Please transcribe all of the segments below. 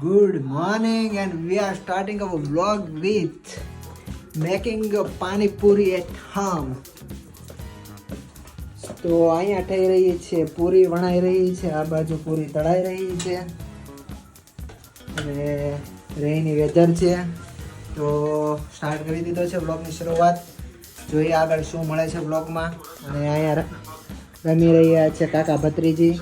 Good morning, and we are starting our vlog with making a pani puri at. તો અહીંયા થઈ રહી છે પૂરી વણાઈ રહી છે આ બાજુ પૂરી તળાઈ રહી છે. અને રેની વેધર છે. તો સ્ટાર્ટ કરી દીધો છે બ્લોગની શરૂઆત. જોઈએ આગળ શું મળે છે બ્લોગમાં અને અહીંયા રમી રહ્યા છે કાકા ભત્રીજી.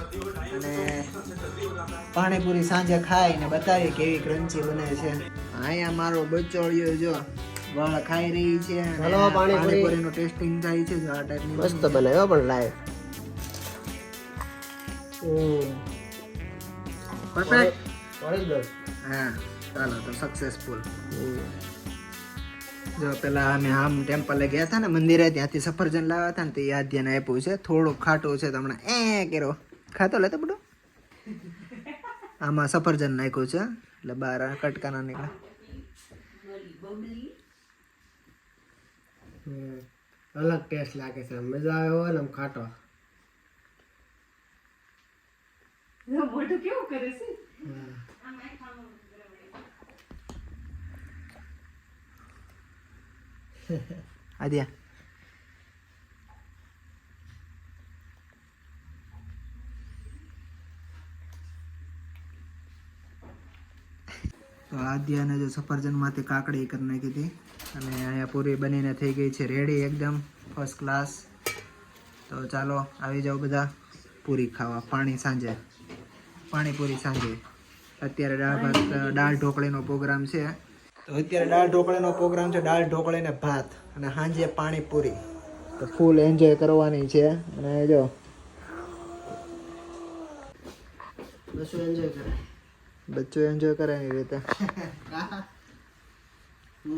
પાણીપુરી સાંજે ખાઈને બતાવી કેવી ક્રંચી બને છે. અહીંયા મારો બચોળિયો જો વાળ ખાઈ રહી છે હલો, પાણીપુરી. નું ટેસ્ટિંગ થાય છે આ ટાઈપની મસ્ત બનાવ્યો પણ લાઈવ પરફેક્ટ હા ચાલો તો સક્સેસફુલ જો પેલા અમે આમ ટેમ્પલે ગયા હતા ને મંદિરે ત્યાંથી સફરજન લાવ્યા હતા ને તે યાદ ધ્યાન આપ્યું છે. થોડુંક ખાટું છે તમને એ કેરો ખાતો લેતો બધું. આમાં સફરજન નાખ્યું છે. એટલે બહાર કટકાના કટકા ના નીકળે અલગ ટેસ્ટ લાગે છે. મજા આવે હોય ને આમ ખાટો. આદ્યા આદ્યાને જો સફરજનમાંથી કાકડી કરી નાખી હતી. અને અહીંયા પૂરી બનીને થઈ ગઈ છે રેડી એકદમ ફર્સ્ટ ક્લાસ તો ચાલો, આવી જાઓ બધા પૂરી ખાવા, પાણી સાંજે. પાણીપુરી સાંજે. અત્યારે દાળ ભાત દાળ ઢોકળીનો પ્રોગ્રામ છે. તો અત્યારે દાળ ઢોકળીનો પ્રોગ્રામ છે, દાળ ઢોકળી ને ભાત અને સાંજે પાણીપુરી. તો ફૂલ એન્જોય કરવાની છે. અને જો. બસ એન્જોય કરે. બચ્ચો એન્જોય કરે એની રીતે.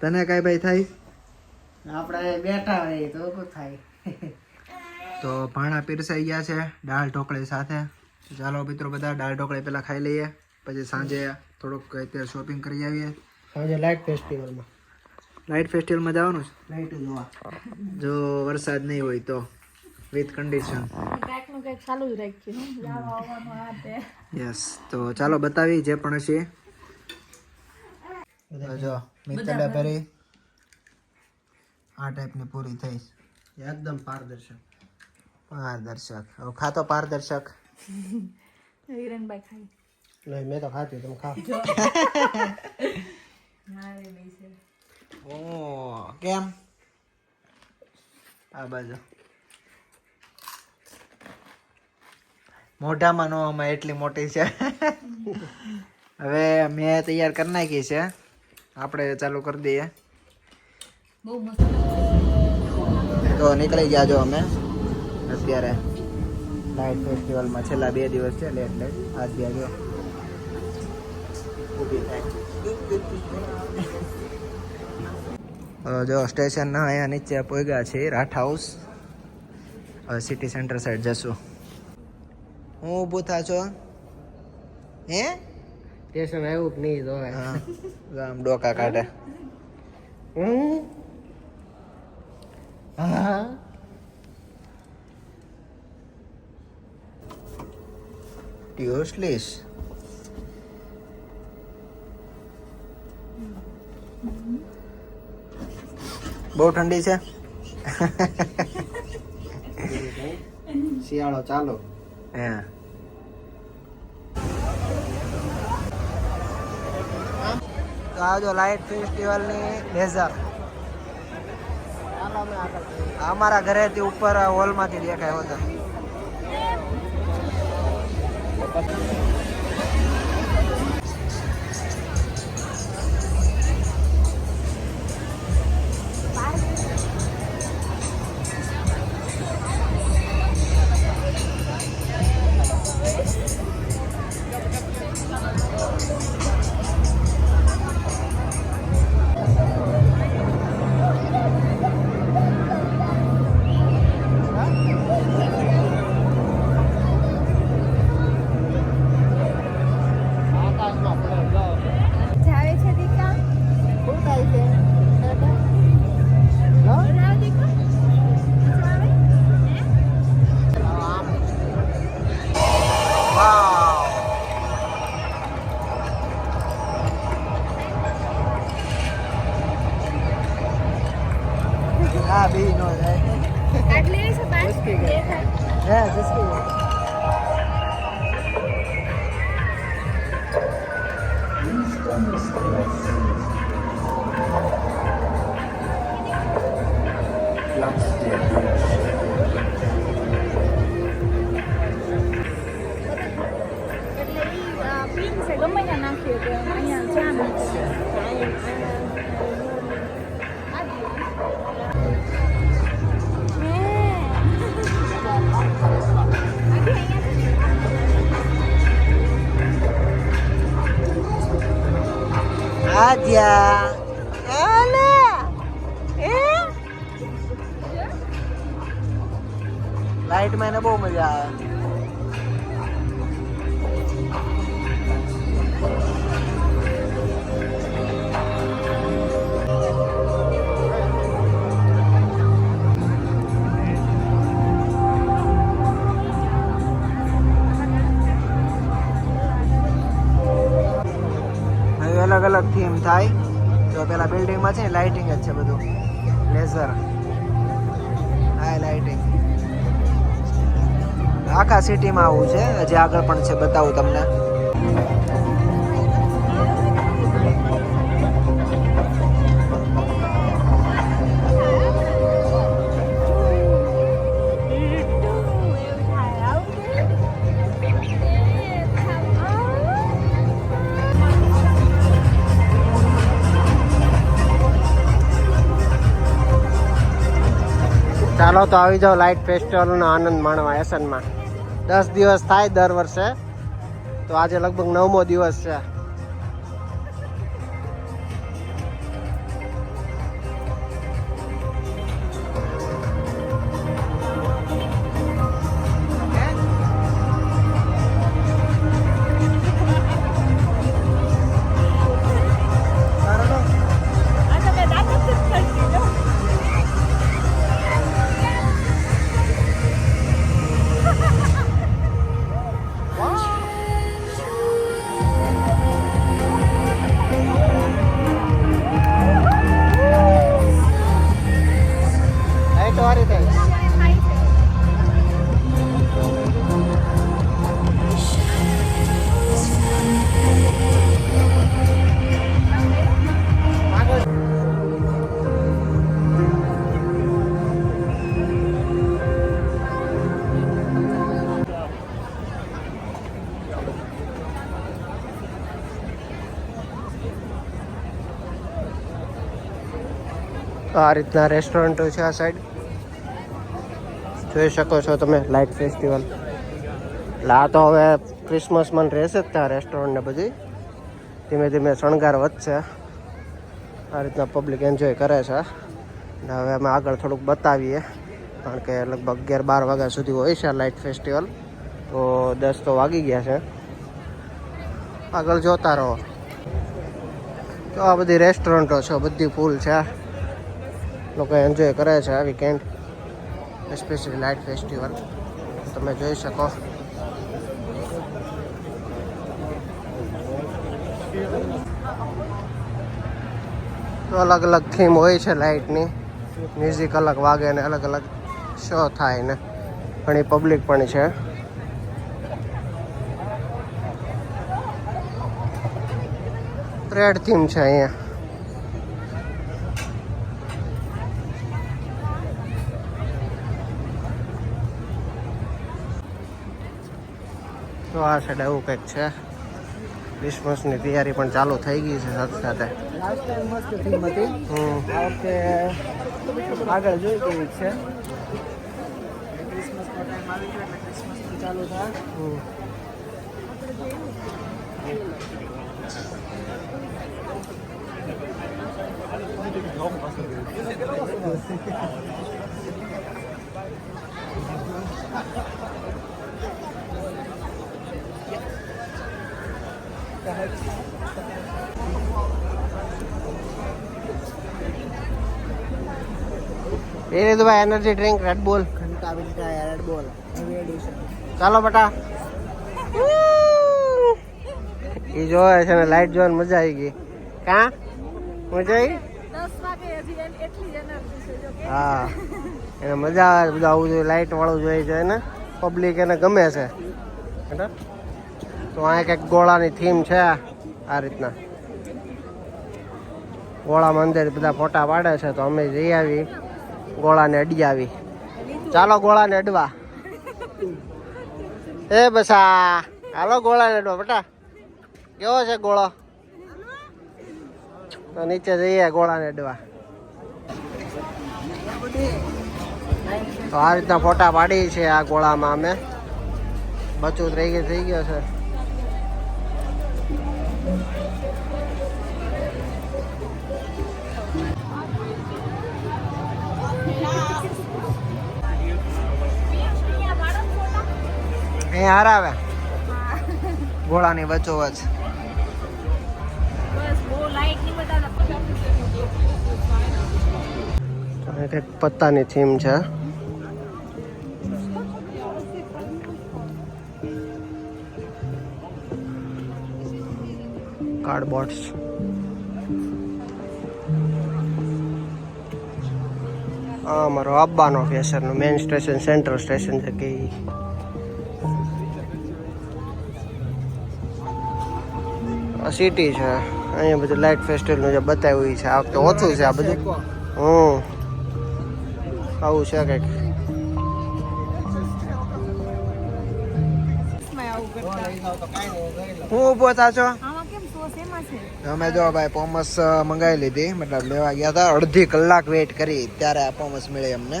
તને કઈ ભાઈ થાય? આપણે બેઠા હોય તો થાય? તો ભાણા પીરસાઈ ગયા છે દાળ ઢોકળી સાથે. ચાલો મિત્રો બધા દાળ ઢોકળી પેલા ખાઈ લઈએ. પછી સાંજે થોડુંક અત્યારે શોપિંગ કરી આવીએ. સાંજે લાઈટ ફેસ્ટિવલમાં લાઇટ ફેસ્ટિવલમાં જવાનું લાઈટ જોવા. જો વરસાદ નહીં હોય તો વિથ કન્ડિશન કાંઈક કાંઈક ચાલુ જ રાખ્યું જવા આવવાનું આ તે. યસ તો ચાલો બતાવી જે પણ હશે. જો મિત્ર ભરી આ ટાઈપની પૂરી થઈ એકદમ પારદર્શક. પારદર્શક. હવે ખાતો પારદર્શક? હિરણભાઈ ખાઈ. નહીં મેં તો ખાતી તમે ખાઓ. છે ઓ કેમ આ બાજુ મોઢામાં નો આમાં એટલી મોટી છે. હવે મેં તૈયાર કરી નાખી છે. આપણે ચાલુ કરી દઈએ. તો નીકળી ગયા જો અમે. અત્યારે નાઇટ ફેસ્ટિવલમાં છેલ્લા બે દિવસ છે લેટ લેટ આજ ગયા જો. ઊભી થાય જો સ્ટેશનના અહીંયા નીચે પોગ્યા છે રાઠ હાઉસ હવે સિટી સેન્ટર સાઈડ જશું. હું ઊભું થા છો? હે? સ્ટેશન આવ્યું કે નહીં જોવે આમ ડોકા કાઢે. હું. હા ટ્યુસલીસ બહુ ઠંડી છે? શિયાળો ચાલો. હે. તો આ જો લાઇટ ફેસ્ટિવલની જઈએ. અમારા ઘરેથી ઉપર હોલમાંથી દેખાય હતા Thank you. બી નો જાય હે જસકી આદ્યા Ana. એ લાઈટમાં એને બહુ મજા આવે. થાય. તો પેલા બિલ્ડિંગમાં છે ને લાઇટિંગ જ છે બધું. લેઝર હા લાઇટિંગ આખા સિટીમાં આવું છે. હજી આગળ પણ છે, બતાવું તમને. ચાલો તો આવી જાઓ લાઇટ ફેસ્ટિવલનો આનંદ માણવા એસનમાં. દસ દિવસ થાય દર વર્ષે. તો આજે લગભગ નવમો દિવસ છે. વાળી થાય આ રીતના રેસ્ટોરન્ટો છે આ સાઈડ જોઈ શકો છો તમે લાઇટ ફેસ્ટિવલ એટલે આ તો હવે ક્રિસમસમાં રહેશે જ ત્યાં રેસ્ટોરન્ટ ને બધી. ધીમે ધીમે શણગાર વધશે. આ રીતના પબ્લિક એન્જોય કરે છે. અને હવે અમે આગળ થોડુંક બતાવીએ, કારણ કે લગભગ અગિયાર બાર વાગ્યા સુધી હોય છે લાઇટ ફેસ્ટિવલ તો દસ તો વાગી ગયા છે. આગળ જોતા રહો. તો આ બધી રેસ્ટોરન્ટો છે, બધી ફૂલ છે. લોકો એન્જોય કરે છે આ વીકેન્ડ સ્પેશિયલી લાઇટ ફેસ્ટિવલ તમે જોઈ શકો. તો અલગ અલગ થીમ હોય છે લાઇટની. મ્યુઝિક અલગ વાગે ને અલગ અલગ શો થાય ને. ઘણી પબ્લિક પણ છે. રેડ થીમ છે અહીંયા. તો આ સાઈડ એવું કંઈક છે. ક્રિસમસની તૈયારી પણ ચાલુ થઈ ગઈ છે સાથે સાથે. આગળ જોઈ કેવી છે. ચાલુ થાય એ રીતે ભાઈ એનર્જી ડ્રિંક રેડ બોલ ઘંટા બિંટા રેડ બોલ ચાલો બટા. એ જોવે છે ને લાઈટ જોવાની મજા આવી ગઈ. કા? મજા આવી? હા. એને મજા આવે બધું આવું જોઈએ લાઈટ વાળું જોઈએ છે ને પબ્લિક એને ગમે છે. બરાબર? તો આ કંઈક ગોળાની થીમ છે આ રીતના. ગોળા મંદિર બધા ફોટા પાડે છે તો અમે જઈ આવી, ગોળાને અડી આવી. ચાલો ગોળાને અડવા. એ બસા હાલો ગોળાને અડવા બેટા. કેવો છે ગોળો? તો નીચે જઈએ ગોળાને અડવા. તો આ રીતના ફોટા પાડી છે આ ગોળામાં અમે. બચું થઈ ગયો થઈ ગયો છે. અહીંયા હારાવે ઘોડાની આ કંઈક પત્તાની થીમ છે. કાર્ડબોર્ડ્સ આ અમારો અબ્બાનો ફેશનનું મેઇન સ્ટેશન સેન્ટ્રલ સ્ટેશન છે કે સિટી છે. અહીંયા બધું લાઇટ ફેસ્ટિવલનું જે બતાવ્યું છે. આ વખતે ઓછું છે આ બધું. હમ. આવું છે કંઈક. હું ઊભો થા છે? અમે જો ભાઈ પોમસ મંગાવી લીધી. મતલબ લેવા ગયા હતા. અડધી કલાક વેઇટ કરી. ત્યારે આ પોમસ મળી અમને.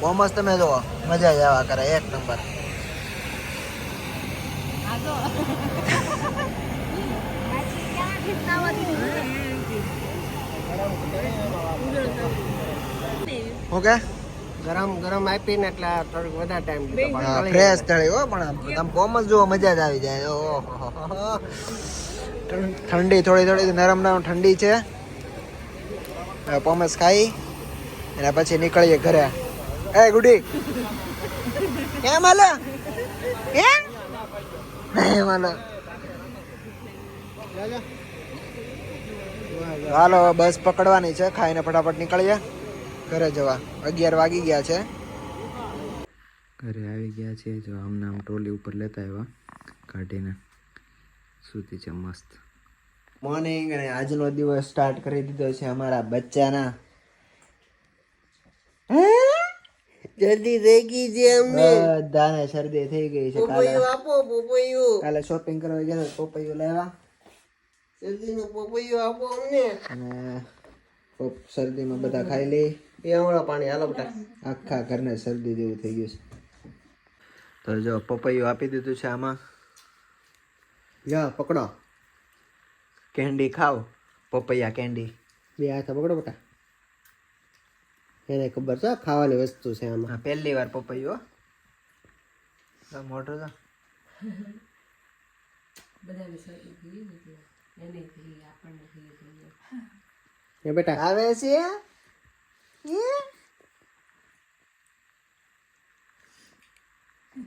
પોમસ તમે જો મજા જ આવ્યા કરે. એક નંબર આ તો બાકી ક્યાં ખીચતાવાથી ઓકે. ગરમ ગરમ આપીને એટલે થોડીક વધારે ટાઈમ ફ્રેશ તળી હો પણ આમ તમે જ જોવા મજા જ આવી જાય. ઓહો ઠંડી થોડી થોડી નરમ નરમ ઠંડી છે. હવે પોમસ ખાઈ અને પછી નીકળીએ ઘરે. એ ગુડી. કેમ હાલો? કેમ નહીં માનો હાલો બસ પકડવાની છે. ખાઈને ફટાફટ નીકળીએ. ઘરે જવા. અગિયાર વાગી ગયા છે. ઘરે આવી ગયા છે જો આમને આમ ટ્રોલી ઉપર લેતા આવ્યા. કાઢીને સૂતી છે મસ્ત. મોર્નિંગ અને આજનો દિવસ સ્ટાર્ટ કરી દીધો છે અમારા બચ્ચાના. જલ્દી થઈ ગઈ છે અમને. બધાને શરદી થઈ ગઈ છે. કાલે શોપિંગ કરવા ગયા પપૈયું લાવ્યા જલ્દીનું પપૈયો આપો અમને. અને પપ- શરદીમાં બધા ખાઈ લે. એ હમણાં પાણી હાલો બેટા આખા ઘરને શરદી જેવું થઈ ગયું છે. તો જો પપૈયું આપી દીધું છે આમાં. જા પકડો. કેન્ડી ખાવ પપૈયા કેન્ડી. બે હાથે પકડો બેટા. એને ખબર છે ખાવાની વસ્તુ છે આમાં. પહેલી વાર પપૈયો મોટો તો મોટું તો એને આપણને એ બેટા. આવે છે? એ?